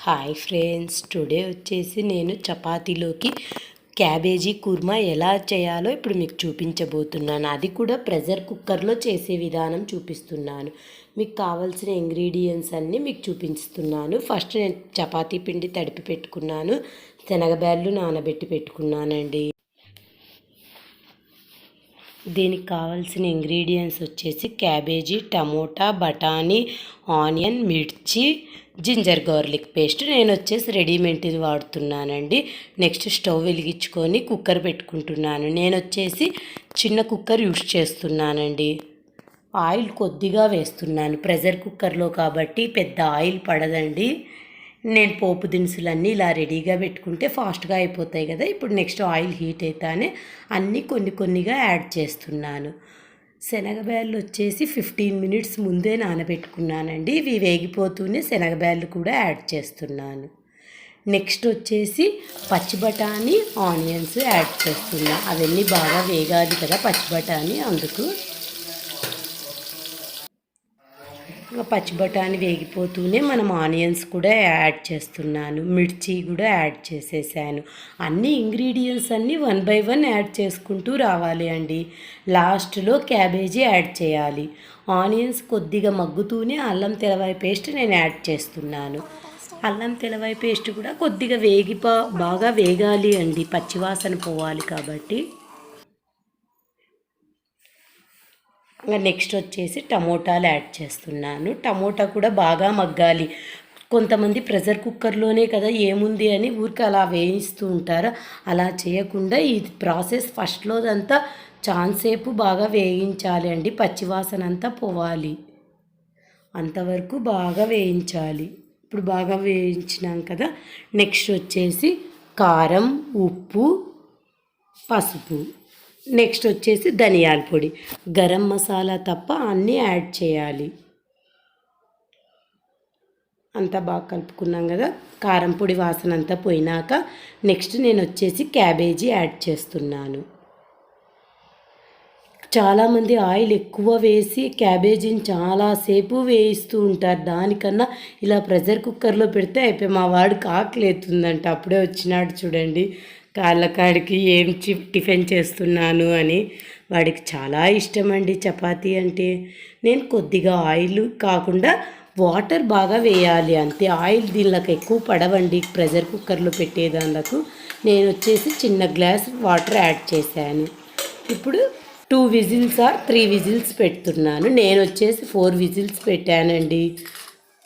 Hi friends today వచ్చేసి నేను చపాతీలోకి క్యాబేజీ కుర్మా ఎలా చేయాలో ఇప్పుడు మీకు చూపించబోతున్నాను. అది కూడా ప్రెషర్ కుక్కర్లో చేసే విధానం చూపిస్తున్నాను. మీకు కావాల్సిన ఇంగ్రీడియంట్స్ అన్నీ మీకు చూపిస్తున్నాను. ఫస్ట్ నేను చపాతీ పిండి తడిపి పెట్టుకున్నాను. శనగబ్యాళ్ళు నానబెట్టి పెట్టుకున్నానండి. దీనికి కావాల్సిన ఇంగ్రీడియంట్స్ వచ్చేసి క్యాబేజీ టమోటా బఠానీ ఆనియన్ మిర్చి జింజర్ గార్లిక్ పేస్ట్. నేను వచ్చేసి రెడీమేడ్ది వాడుతున్నానండి. నెక్స్ట్ స్టవ్ వెలిగించుకొని కుక్కర్ పెట్టుకుంటున్నాను. నేను వచ్చేసి చిన్న కుక్కర్ యూస్ చేస్తున్నానండి. ఆయిల్ కొద్దిగా వేస్తున్నాను. ప్రెషర్ కుక్కర్లో కాబట్టి పెద్ద ఆయిల్ పడదండి. నేను పోపు దినుసులన్నీ ఇలా రెడీగా పెట్టుకుంటే ఫాస్ట్గా అయిపోతాయి కదా. ఇప్పుడు నెక్స్ట్ ఆయిల్ హీట్ అవుతానే అన్నీ కొన్ని కొన్నిగా యాడ్ చేస్తున్నాను. శనగబ్యాళ్ళు వచ్చేసి ఫిఫ్టీన్ మినిట్స్ ముందే నానబెట్టుకున్నానండి. ఇవి వేగిపోతూనే శనగబ్యాళ్ళు కూడా యాడ్ చేస్తున్నాను. నెక్స్ట్ వచ్చేసి పచ్చి బఠానీ ఆనియన్స్ యాడ్ చేస్తున్నా. అవన్నీ బాగా వేగాలి కదా పచ్చి బఠానీ అందుకు. పచ్చి బఠానీ వేగిపోతూనే మనం ఆనియన్స్ కూడా యాడ్ చేస్తున్నాను మిర్చి కూడా యాడ్ చేసేసాను. అన్ని ఇంగ్రీడియంట్స్ అన్నీ వన్ బై వన్ యాడ్ చేసుకుంటూ రావాలి అండి. లాస్ట్లో క్యాబేజీ యాడ్ చేయాలి. ఆనియన్స్ కొద్దిగా మగ్గుతూనే అల్లం తెలవాయి పేస్ట్ నేను యాడ్ చేస్తున్నాను. అల్లం తెలవాయి పేస్ట్ కూడా కొద్దిగా వేగిపో బాగా వేగాలి అండి. పచ్చివాసన పోవాలి కాబట్టి ఇంకా నెక్స్ట్ వచ్చేసి టమోటాలు యాడ్ చేస్తున్నాను. టమోటా కూడా బాగా మగ్గాలి. కొంతమంది ప్రెషర్ కుక్కర్లోనే కదా ఏముంది అని ఊరికి అలా వేయిస్తూ ఉంటారు. అలా చేయకుండా ఈ ప్రాసెస్ ఫస్ట్లోదంతా చాన్సేపు బాగా వేయించాలి అండి. పచ్చివాసన అంతా పోవాలి. అంతవరకు బాగా వేయించాలి. ఇప్పుడు బాగా వేయించినాం కదా. నెక్స్ట్ వచ్చేసి కారం ఉప్పు పసుపు. నెక్స్ట్ వచ్చేసి ధనియాల పొడి. గరం మసాలా తప్ప అన్నీ యాడ్ చేయాలి. అంతా బాగా కలుపుకున్నాం కదా కారం పొడి వాసన అంతా పోయినాక నెక్స్ట్ నేను వచ్చేసి క్యాబేజీ యాడ్ చేస్తున్నాను. చాలామంది ఆయిల్ ఎక్కువ వేసి క్యాబేజీని చాలాసేపు వేయిస్తూ ఉంటారు. దానికన్నా ఇలా ప్రెషర్ కుక్కర్లో పెడితే అయిపోయి మా వాడు కాకలేతుందంట. అప్పుడే వచ్చినాడు చూడండి. కాళ్ళకాడికి ఏం టిఫిన్ చేస్తున్నాను అని వాడికి చాలా ఇష్టం అండి చపాతీ అంటే. నేను కొద్దిగా ఆయిల్ కాకుండా వాటర్ బాగా వేయాలి అంతే. ఆయిల్ దీనిలోకి ఎక్కువ పడవండి. ప్రెషర్ కుక్కర్లో పెట్టేదానికి నేను వచ్చేసి చిన్న గ్లాస్ వాటర్ యాడ్ చేశాను. ఇప్పుడు two whistles or three whistles పెడుతున్నాను. నేను వచ్చేసి ఫోర్ విజిల్స్ పెట్టానండి.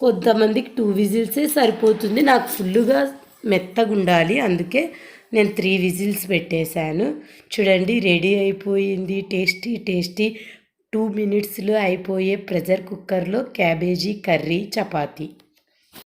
కొంతమందికి టూ విజిల్సే సరిపోతుంది. నాకు ఫుల్గా మెత్తగుండాలి. అందుకే నేను త్రీ విజిల్స్ పెట్టేశాను. చూడండి రెడీ అయిపోయింది. Tasty tasty. టూ మినిట్స్లో అయిపోయే ప్రెషర్ కుక్కర్లో క్యాబేజీ కర్రీ చపాతీ.